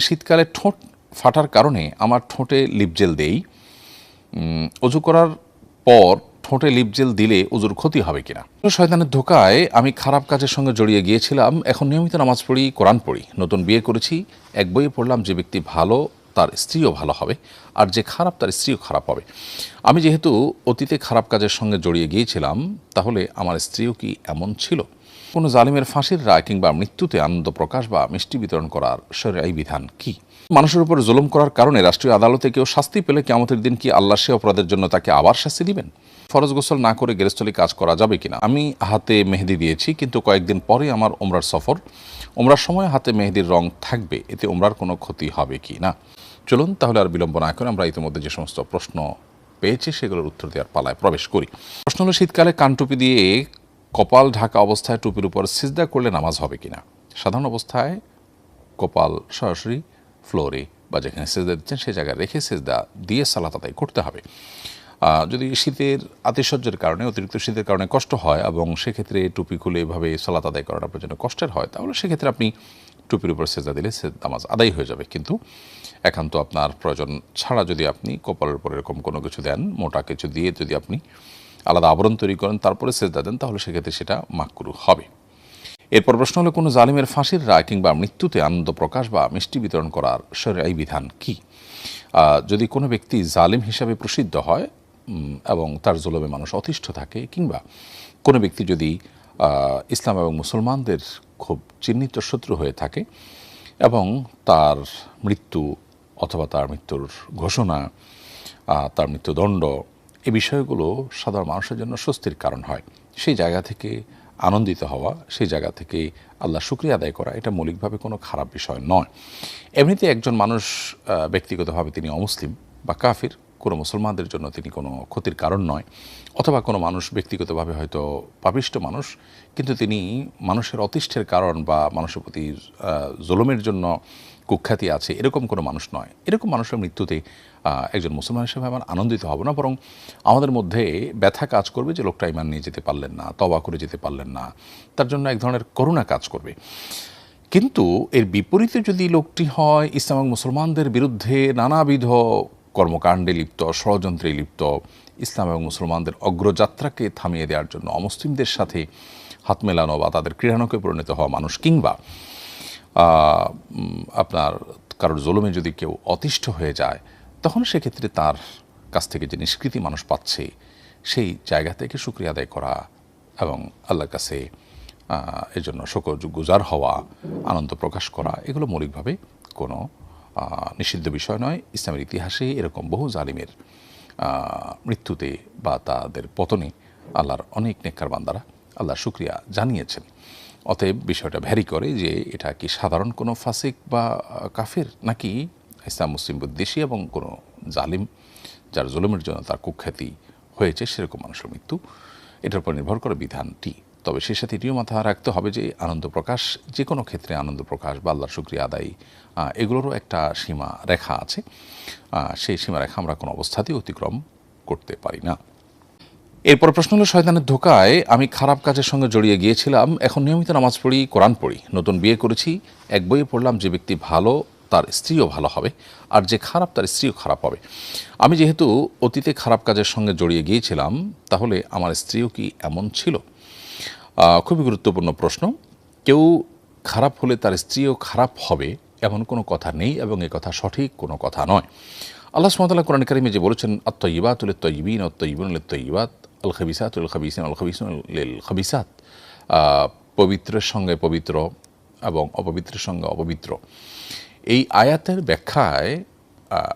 শীতকালে ঠোঁট ফাটার কারণে আমার ঠোঁটে লিপ জেল দেই। অজু করার পর ঠোঁটে লিপ জেল দিলে অজুর ক্ষতি হবে কিনা? শয়তানের ধোকায় আমি খারাপ কাজের সঙ্গে জড়িয়ে গিয়েছিলাম। এখন নিয়মিত নামাজ পড়ি, কোরআন পড়ি। নতুন বিয়ে করেছি, এক বইয়ে পড়লাম, যে ব্যক্তি ভালো, তার স্ত্রীও ভালো হবে। আর যে খারাপ, তার স্ত্রীও খারাপ হবে। আমি যেহেতু অতীতে খারাপ কাজের সঙ্গে জড়িয়ে গিয়েছিলাম, তাহলে আমার স্ত্রীও কি এমন ছিল? কোনো জালিমের ফাঁসির রায় কিংবা মৃত্যুতে আনন্দ প্রকাশ বা মিষ্টি বিতরণ করার এই বিধান কি? মানুষের উপর জুলুম করার কারণে রাষ্ট্রীয় আদালতে কেউ শাস্তি পেলে কেমতের দিন কি আল্লাহ সে অপরাধের জন্য তাকে আবার শাস্তি দিবেন? ফরজ গোসল না করে গেরস্থলী কাজ করা যাবে কিনা? আমি হাতে মেহেদি দিয়েছি, কিন্তু কয়েকদিন পরে আমার ওমরার সফর। ওমরার সময় হাতে মেহেদির রং থাকবে, এতে ওমরার কোনো ক্ষতি হবে কি না চলুন তাহলে আর বিলম্ব না করে আমরা ইতিমধ্যে যে সমস্ত প্রশ্ন পেয়েছি, সেগুলোর উত্তর দেওয়ার পালায় প্রবেশ করি। প্রশ্ন হলো, শীতকালে কানটুপি দিয়ে কপাল ঢাকা অবস্থায় টুপির উপর সিজদা করলে নামাজ হবে কিনা? সাধারণ অবস্থায় কপাল সরাসরি ফ্লোরে বা যেখানে সেজদা দিচ্ছেন সেই জায়গায় রেখে সেজদা দিয়ে সালাত আদায় করতে হবে। যদি শীতের আতিশয্যের কারণে, অতিরিক্ত শীতের কারণে কষ্ট হয় এবং সেক্ষেত্রে টুপি খুলে এভাবে সালাত আদায় করাটা আপনার জন্য কষ্টের হয়, তাহলে সেক্ষেত্রে আপনি টুপির উপর সেজদা দিলে সে নামাজ আদায় হয়ে যাবে। কিন্তু একান্ত আপনার প্রয়োজন ছাড়া যদি আপনি কপালের উপর এরকম কোনো কিছু দেন, মোটা কিছু দিয়ে যদি আপনি আলাদা আবরণ তৈরি করেন, তারপরে সেজদা দেন, তাহলে সেক্ষেত্রে সেটা মাকরু হবে। এরপর প্রশ্ন হলো, কোনো জালিমের ফাঁসির রায় কিংবা মৃত্যুতে আনন্দ প্রকাশ বা মিষ্টি বিতরণ করার এই বিধান কি? যদি কোনো ব্যক্তি জালিম হিসাবে প্রসিদ্ধ হয় এবং তার জুলমে মানুষ অতিষ্ঠ থাকে, কিংবা কোনো ব্যক্তি যদি ইসলাম এবং মুসলমানদের খুব চিহ্নিত শত্রু হয়ে থাকে, এবং তার মৃত্যু অথবা তার মৃত্যুর ঘোষণা তার মৃত্যুদণ্ড এই বিষয়গুলো সাধারণ মানুষের জন্য স্বস্তির কারণ হয়। সেই জায়গা থেকে আনন্দিত হওয়া, সেই জায়গা থেকে আল্লাহ শুক্রিয়া আদায় করা, এটা মৌলিকভাবে কোনো খারাপ বিষয় নয়। এমনিতে একজন মানুষ ব্যক্তিগতভাবে তিনি অমুসলিম বা কাফির, কোনো মুসলমানদের জন্য তিনি কোনো ক্ষতির কারণ নয়। অথবা কোনো মানুষ ব্যক্তিগতভাবে হয়তো পাপিষ্ট মানুষ, কিন্তু তিনি মানুষের অতিষ্ঠের কারণ বা মানুষের প্রতি জুলুমের জন্য কুখ্যাতি আছে, এরকম কোনো মানুষ নয়। এরকম মানুষের মৃত্যুতে একজন মুসলমান হিসেবে আমার আনন্দিত হব না, বরং আমাদের মধ্যে ব্যথা কাজ করবে যে লোকটা ইমান নিয়ে যেতে পারলেন না তবা করে যেতে পারলেন না, তার জন্য এক ধরনের করুণা কাজ করবে। কিন্তু এর বিপরীতে যদি লোকটি হয়, ইসলাম মুসলমানদের বিরুদ্ধে নানাবিধ কর্মকাণ্ডে লিপ্ত, ষড়যন্ত্রে লিপ্ত, ইসলাম এবং মুসলমানদের অগ্রযাত্রাকে থামিয়ে দেওয়ার জন্য অমুসলিমদের সাথে হাত মেলানো বা তাদের ক্রীড়ানকে পরিণত হওয়া মানুষ কিংবা আপনার কারোর জলমে যদি কেউ অতিষ্ঠ হয়ে যায়, তখন সেক্ষেত্রে তার কাছ থেকে যে নিষ্কৃতি মানুষ পাচ্ছে, সেই জায়গা থেকে শুক্রিয়া আদায় করা এবং আল্লাহর কাছে এর জন্য গুজার হওয়া, আনন্দ প্রকাশ করা, এগুলো মৌলিকভাবে কোনো নিষিদ্ধ বিষয় নয়। ইসলামের ইতিহাসে এরকম বহু জালিমের মৃত্যুতে বা তাদের পতনে আল্লাহর অনেক নেককার বান্দারা আল্লাহ শুক্রিয়া জানিয়েছেন। অতএব বিষয়টা ভ্যারি করে যে এটা কি সাধারণ কোনো ফাসিক বা কাফের? নাকি ইসলাম মুসলিম বিদ্বেষী এবং কোনো জালিম যার জুলুমের জন্য তার কুখ্যাতি হয়েছে, সেরকম মানুষের মৃত্যু? এটার উপর নির্ভর করে বিধানটি। তবে সে সাথে এটিও মাথা রাখতে হবে যে আনন্দ প্রকাশ, যে কোনো ক্ষেত্রে আনন্দ প্রকাশ বা আল্লাহর শুক্রিয়া আদায় এগুলোরও একটা সীমা রেখা আছে সেই সীমা রেখা আমরা কোনো অবস্থাতেই অতিক্রম করতে পারি না। এরপর প্রশ্ন হলো, শয়তানের ধোকায় আমি খারাপ কাজের সঙ্গে জড়িয়ে গিয়েছিলাম, এখন নিয়মিত নামাজ পড়ি, কোরআন পড়ি, নতুন বিয়ে করেছি, এক বইয়ে পড়লাম, যে ব্যক্তি ভালো, তার স্ত্রীও ভালো হবে, আর যে খারাপ, তার স্ত্রীও খারাপ হবে। আমি যেহেতু অতীতে খারাপ কাজের সঙ্গে জড়িয়ে গিয়েছিলাম, তাহলে আমার স্ত্রীও কি এমন ছিল? খুবই গুরুত্বপূর্ণ প্রশ্ন। কেউ খারাপ হলে তার স্ত্রীও খারাপ হবে, এমন কোনো কথা নেই এবং এ কথা সঠিক কোনো কথা নয়। আল্লাহ সুমতাল্লাহ কোরআন কারিমে যে বলেছেন আত্মইবাত তৈবিন অত্যইবুন উল তৈবাত খাবিসিন উল খাবিসাত আহ, পবিত্রের সঙ্গে পবিত্র এবং অপবিত্রের সঙ্গে অপবিত্র। এই আয়াতের ব্যাখ্যায়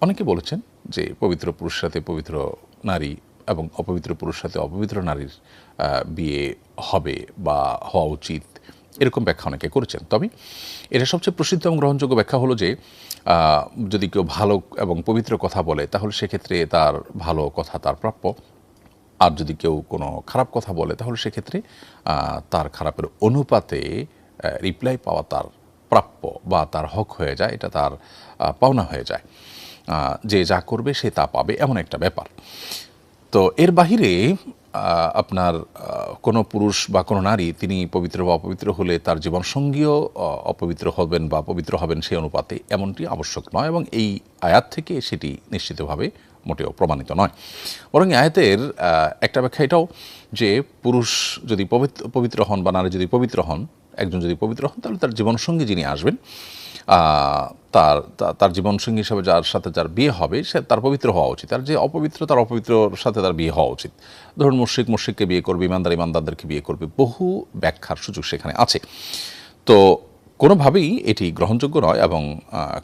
অনেকে বলেছেন যে পবিত্র পুরুষের সাথে পবিত্র নারী এবং অপবিত্র পুরুষের সাথে অপবিত্র নারীর বিয়ে হবে বা হওয়া উচিত। এরকম ব্যাখ্যা অনেকে করেছেন। তবে এটা সবচেয়ে প্রসিদ্ধ এবং গ্রহণযোগ্য ব্যাখ্যা হলো যে যদি কেউ ভালো এবং পবিত্র কথা বলে তাহলে সেক্ষেত্রে তার ভালো কথা তার প্রাপ্য। আর যদি কেউ কোনো খারাপ কথা বলে, তাহলে সেক্ষেত্রে তার খারাপের অনুপাতে রিপ্লাই পাওয়া তার প্রাপ্য বা তার হক হয়ে যায়, এটা তার পাওনা হয়ে যায়। যে যা করবে সে তা পাবে, এমন একটা ব্যাপার। তো এর বাহিরে আপনার কোনো পুরুষ বা কোনো নারী, তিনি পবিত্র বা অপবিত্র হলে তার জীবনসঙ্গীও অপবিত্র হবেন বা পবিত্র হবেন সেই অনুপাতে, এমনটি আবশ্যক নয় এবং এই আয়াত থেকে সেটি নিশ্চিতভাবে মোটেও প্রমাণিত নয়। বরং আয়াতের একটা ব্যাখ্যা এটাও যে পুরুষ যদি পবিত্র হন বা নারী যদি পবিত্র হন, একজন যদি পবিত্র হন, তাহলে তার জীবনসঙ্গী যিনি আসবেন তার তার জীবনসঙ্গী হিসাবে যার সাথে যার বিয়ে হবে, সে তার পবিত্র হওয়া উচিত। আর যে অপবিত্র, তার অপবিত্রর সাথে তার বিয়ে হওয়া উচিত। ধরুন মুশ্রিক মুশ্রিককে বিয়ে করবে, ইমানদার ইমানদারদেরকে বিয়ে করবে, বহু ব্যাখ্যার সুযোগ সেখানে আছে। তো কোনোভাবেই এটি গ্রহণযোগ্য নয় এবং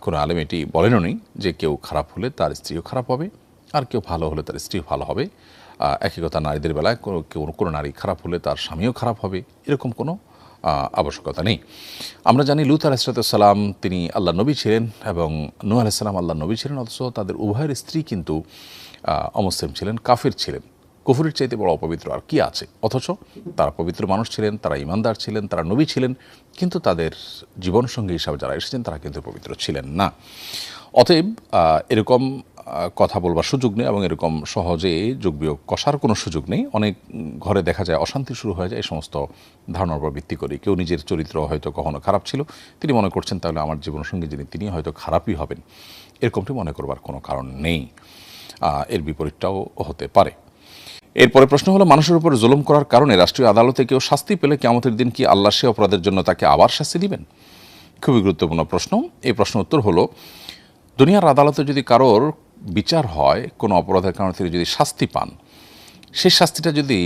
কোনো আলেম এটি বলেনও নি যে কেউ খারাপ হলে তার স্ত্রীও খারাপ হবে। আর কেউ ভালো হলে তার স্ত্রী ভালো হবে। একই কথা নারীদের বেলায় কেউ, কোনো নারী খারাপ হলে তার স্বামীও খারাপ হবে, এরকম কোনো আবশ্যকতা নেই। আমরা জানি লুত আলাইসালাম তিনি আল্লাহ নবী ছিলেন এবং নূ আলাইসালাম আল্লাহ নবী ছিলেন, অথচ তাদের উভয়ের স্ত্রী কিন্তু অমুসলিম ছিলেন, কাফির ছিলেন। কুফুরের চাইতে বড় অপবিত্র আর কি আছে? অথচ তারা পবিত্র মানুষ ছিলেন, তারা ইমানদার ছিলেন, তারা নবী ছিলেন, কিন্তু তাদের জীবনসঙ্গী হিসাবে যারা এসেছেন, তারা কিন্তু পবিত্র ছিলেন না। অতএব এরকম কথা বলবার সুযোগ নেই এবং এরকম সহজে যোগ বিয়োগ কষার কোনো সুযোগ নেই। অনেক ঘরে দেখা যায় অশান্তি শুরু হয়ে যায়, এই সমস্ত ধারণার উপর ভিত্তি করে কেউ নিজের চরিত্র হয়তো কখনো খারাপ ছিল, তিনি মনে করছেন তাহলে আমার জীবনসঙ্গী যিনি, তিনি হয়তো খারাপই হবেন। এরকমটি মনে করবার কোনো কারণ নেই। এর বিপরীতটাও হতে পারে। এরপরে প্রশ্ন হলো, মানুষের উপর জুলুম করার কারণে রাষ্ট্রীয় আদালতে কেউ শাস্তি পেলে কেমতের দিন কি আল্লাহ সে অপরাধের জন্য তাকে আবার শাস্তি দিবেন? খুবই গুরুত্বপূর্ণ প্রশ্ন। এই প্রশ্ন উত্তর হলো, দুনিয়ার আদালতে যদি কারোর বিচার হয় কোনো অপরাধের কারণে তিনি যদি শাস্তি পান, সেই শাস্তিটা যদি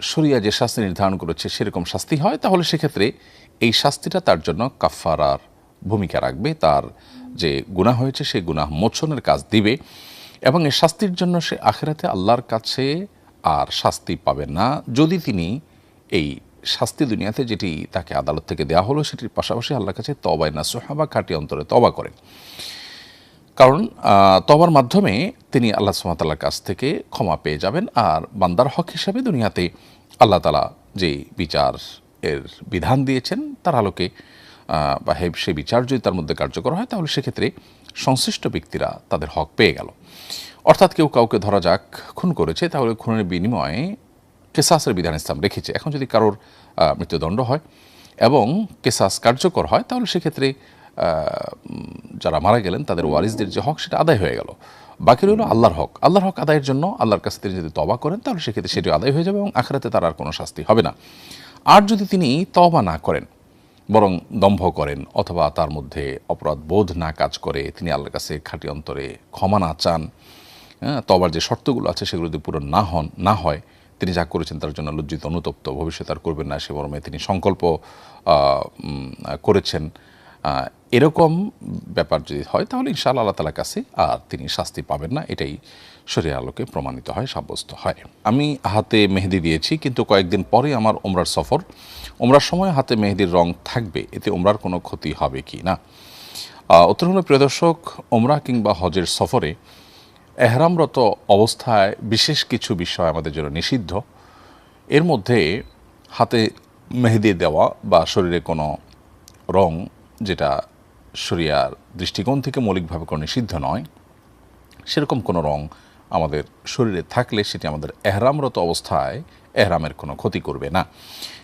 শরিয়া যে শাস্তি নির্ধারণ করেছে সেরকম শাস্তি হয়, তাহলে সেক্ষেত্রে এই শাস্তিটা তার জন্য কাফারার ভূমিকা রাখবে। তার যে গুনাহ হয়েছে সেই গুনাহ মোচনের কাজ দিবে এবং এই শাস্তির জন্য সে আখেরাতে আল্লাহর কাছে আর শাস্তি পাবে না। যদি তিনি এই শাস্তি দুনিয়াতে যেটি তাকে আদালত থেকে দেওয়া হলো, সেটির পাশাপাশি আল্লাহর কাছে তবায় না সোহাবা কাটি অন্তরে তবা করেন। কারণ তবার মাধ্যমে তিনি আল্লাহ সুমাতাল্লার কাছ থেকে ক্ষমা পেয়ে যাবেন আর বান্দার হক হিসাবে দুনিয়াতে আল্লাহ তালা যে বিচার এর বিধান দিয়েছেন, তার আলোকে বা হে সেই বিচার যদি তার মধ্যে কার্যকর হয়, তাহলে সেক্ষেত্রে সংশ্লিষ্ট ব্যক্তিরা তাদের হক পেয়ে গেল। অর্থাৎ কেউ কাউকে ধরা যাক, খুন করেছে, তাহলে খুনের বিনিময়ে কেসাসের বিধান ইসলাম রেখেছে। এখন যদি কারোর মৃত্যুদণ্ড হয় এবং কেসাস কার্যকর হয়, তাহলে সেক্ষেত্রে যারা মারা গেলেন, তাদের ওয়ারিসদের যে হক, সেটা আদায় হয়ে গেল। বাকি রইল আল্লাহর হক। আল্লাহর হক আদায়ের জন্য আল্লাহর কাছে তিনি যদি তবা করেন, তাহলে সেক্ষেত্রে সেটি আদায় হয়ে যাবে এবং আখরাতে তার আর কোনো শাস্তি হবে না। আর যদি তিনি তবা না করেন, বরং দম্ভ করেন, অথবা তার মধ্যে অপরাধ বোধ না কাজ করে তিনি আল্লাহর কাছে খাঁটি অন্তরে ক্ষমা না চান হ্যাঁ তবার যে শর্তগুলো আছে, সেগুলো যদি পূরণ না হন, না হয়, তিনি যা করেছেন তার জন্য লজ্জিত, অনুতপ্ত, ভবিষ্যতে আর করবেন না সে মর্মে তিনি সংকল্প করেছেন। এরকম ব্যাপার যদি হয়, তাহলে ইনশাআল্লাহ আল্লাহ তালার কাছে আর তিনি শাস্তি পাবেন না। এটাই শরীর আলোকে প্রমাণিত হয়, সাব্যস্ত হয়। আমি হাতে মেহেদি দিয়েছি, কিন্তু কয়েকদিন পরে আমার ওমরার সফর। ওমরার সময় হাতে মেহেদির রং থাকবে, এতে ওমরার কোনো ক্ষতি হবে কি না? উত্তর হলো, প্রিয় দর্শক ওমরা কিংবা হজের সফরে এহরামরত অবস্থায় বিশেষ কিছু বিষয় আমাদের জন্য নিষিদ্ধ। এর মধ্যে হাতে মেহেদি দেওয়া বা শরীরে কোনো রং যেটা শরিয়ার দৃষ্টিকোণ থেকে মৌলিকভাবে কোনো নিষিদ্ধ নয়, সেরকম কোনো রং আমাদের শরীরে থাকলে সেটি আমাদের এহরামরত অবস্থায় এহরামের কোনো ক্ষতি করবে না।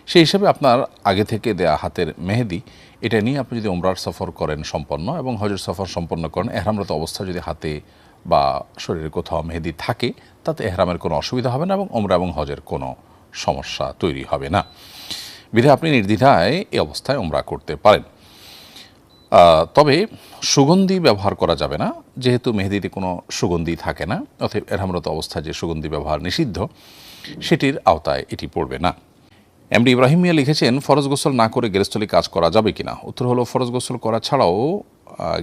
সেই হিসাবে আপনার আগে থেকে দেয়া হাতের মেহেদি, এটা নিয়ে আপনি যদি ওমরার সফর করেন সম্পন্ন এবং হজের সফর সম্পন্ন করেন, এহরামরত অবস্থায় যদি হাতে বা শরীরে কোথাও মেহেদি থাকে, তাতে এহরামের কোনো অসুবিধা হবে না এবং ওমরা এবং হজের কোনো সমস্যা তৈরি হবে না। বিধে আপনি নির্দ্বিধায় এই অবস্থায় ওমরা করতে পারেন। তবে সুগন্ধি ব্যবহার করা যাবে না, যেহেতু মেহেদিতে কোনো সুগন্ধি থাকে না, অতএব এরহামরত অবস্থায় যে সুগন্ধি ব্যবহার নিষিদ্ধ, সেটির আওতায় এটি পড়বে না। এমডি ইব্রাহিম মিয়া লিখেছেন, ফরজ গোসল না করে গেরস্থলী কাজ করা যাবে কিনা? উত্তর হলো, ফরজ গোসল করা ছাড়াও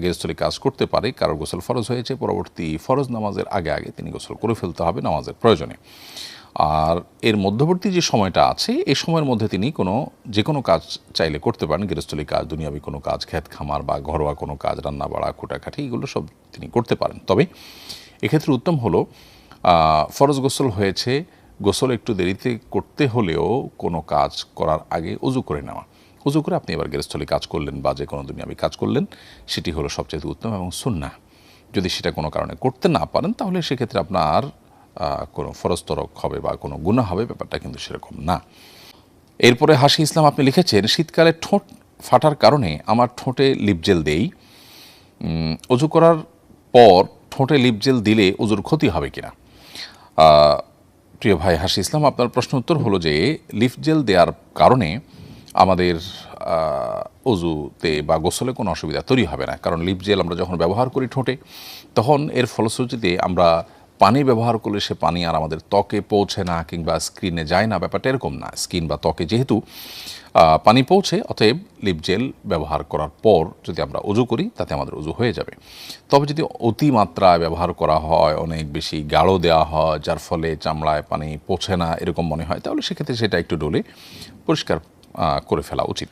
গেরস্থলী কাজ করতে পারে, কারোর গোসল ফরজ হয়েছে, পরবর্তী ফরজ নামাজের আগে আগে তিনি গোসল করে ফেলতে হবে নামাজের প্রয়োজনে। আর এর মধ্যবর্তী যে সময়টা আছে এই সময়ের মধ্যে তিনি কোনো, যে কোনো কাজ চাইলে করতে পারেন। গৃহস্থলী কাজ, দুনিয়াবি কোনো কাজ, ক্ষেত খামার বা ঘরোয়া কোনো কাজ, রান্না বাড়া কুটাকাটি এগুলো সব তিনি করতে পারেন। তবে এক্ষেত্রে উত্তম হলো ফরজ গোসল হয়েছে, গোসল একটু দেরিতে করতে হলেও কোনো কাজ করার আগে উজু করে নেওয়া। উজু করে আপনি এবার গৃহস্থলী কাজ করলেন বা যে কোনো দুনিয়াবি কাজ করলেন, সেটি হলো সবচেয়ে উত্তম এবং সুন্না যদি সেটা কোনো কারণে করতে না পারেন, তাহলে সেক্ষেত্রে আপনার কোনো ফরস্তরক হবে বা কোনো গুণা হবে, ব্যাপারটা কিন্তু সেরকম না। এরপরে হাসি ইসলাম আপনি লিখেছেন, শীতকালে ঠোঁট ফাটার কারণে আমার ঠোঁটে লিপজেল দেই। অজু করার পর ঠোঁটে লিপজেল দিলে অজুর ক্ষতি হবে কিনা? প্রিয় ভাই, হাসি ইসলাম, আপনার প্রশ্ন উত্তর হলো যে লিফ জেল দেওয়ার কারণে আমাদের অজুতে বা গোসলে কোনো অসুবিধা তৈরি হবে না। কারণ লিপ জেল আমরা যখন ব্যবহার করি ঠোঁটে, তখন এর ফলশ্রুতিতে আমরা পানি ব্যবহার করলে সে পানি আর আমাদের ত্বকে পৌঁছে না কিংবা স্ক্রিনে যায় না। ব্যাপারটা এরকম না। স্কিন বা ত্বকে যেহেতু পানি পৌঁছে, অতএব লিপ জেল ব্যবহার করার পর যদি আমরা উজু করি, তাতে আমাদের উজু হয়ে যাবে। তবে যদি অতিমাত্রায় ব্যবহার করা হয়, অনেক বেশি গাঢ় দেওয়া হয়, যার ফলে চামড়ায় পানি পৌঁছে না, এরকম মনে হয়, তাহলে সেক্ষেত্রে সেটা একটু ডলে পরিষ্কার করে ফেলা উচিত।